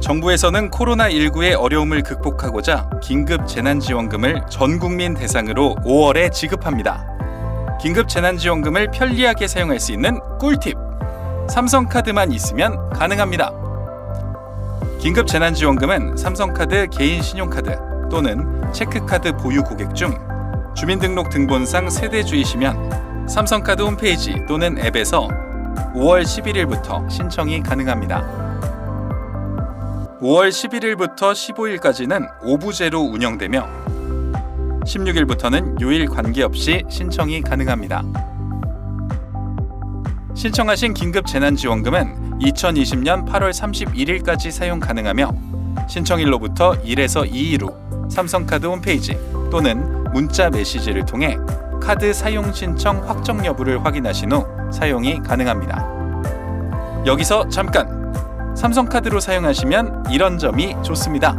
정부에서는 코로나19의 어려움을 극복하고자 긴급 재난지원금을 전 국민 대상으로 5월에 지급합니다. 긴급 재난지원금을 편리하게 사용할 수 있는 꿀팁. 삼성카드만 있으면 가능합니다. 긴급 재난지원금은 삼성카드 개인 신용카드 또는 체크카드 보유 고객 중 주민등록 등본상 세대주이시면 삼성카드 홈페이지 또는 앱에서 5월 11일부터 신청이 가능합니다. 5월 11일부터 15일까지는 오부제로 운영되며 16일부터는 요일 관계없이 신청이 가능합니다. 신청하신 긴급 재난지원금은 2020년 8월 31일까지 사용 가능하며 신청일로부터 1에서 2일 후 삼성카드 홈페이지 또는 문자 메시지를 통해 카드 사용 신청 확정 여부를 확인하신 후 사용이 가능합니다. 여기서 잠깐! 삼성카드로 사용하시면 이런 점이 좋습니다.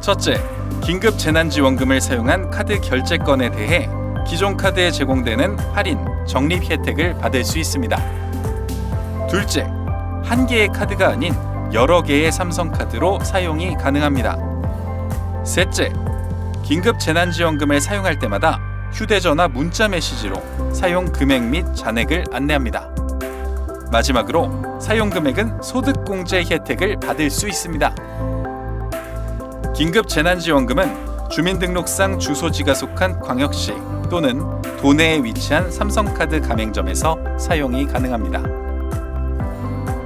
첫째, 긴급 재난지원금을 사용한 카드 결제건에 대해 기존 카드에 제공되는 할인, 적립 혜택을 받을 수 있습니다. 둘째, 한 개의 카드가 아닌 여러 개의 삼성카드로 사용이 가능합니다. 셋째, 긴급 재난지원금을 사용할 때마다 휴대전화 문자 메시지로 사용 금액 및 잔액을 안내합니다. 마지막으로 사용 금액은 소득공제 혜택을 받을 수 있습니다. 긴급 재난지원금은 주민등록상 주소지가 속한 광역시 또는 도내에 위치한 삼성카드 가맹점에서 사용이 가능합니다.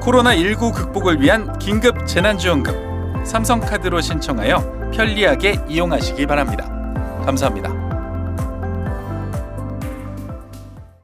코로나19 극복을 위한 긴급 재난지원금 삼성카드로 신청하여 편리하게 이용하시기 바랍니다. 감사합니다.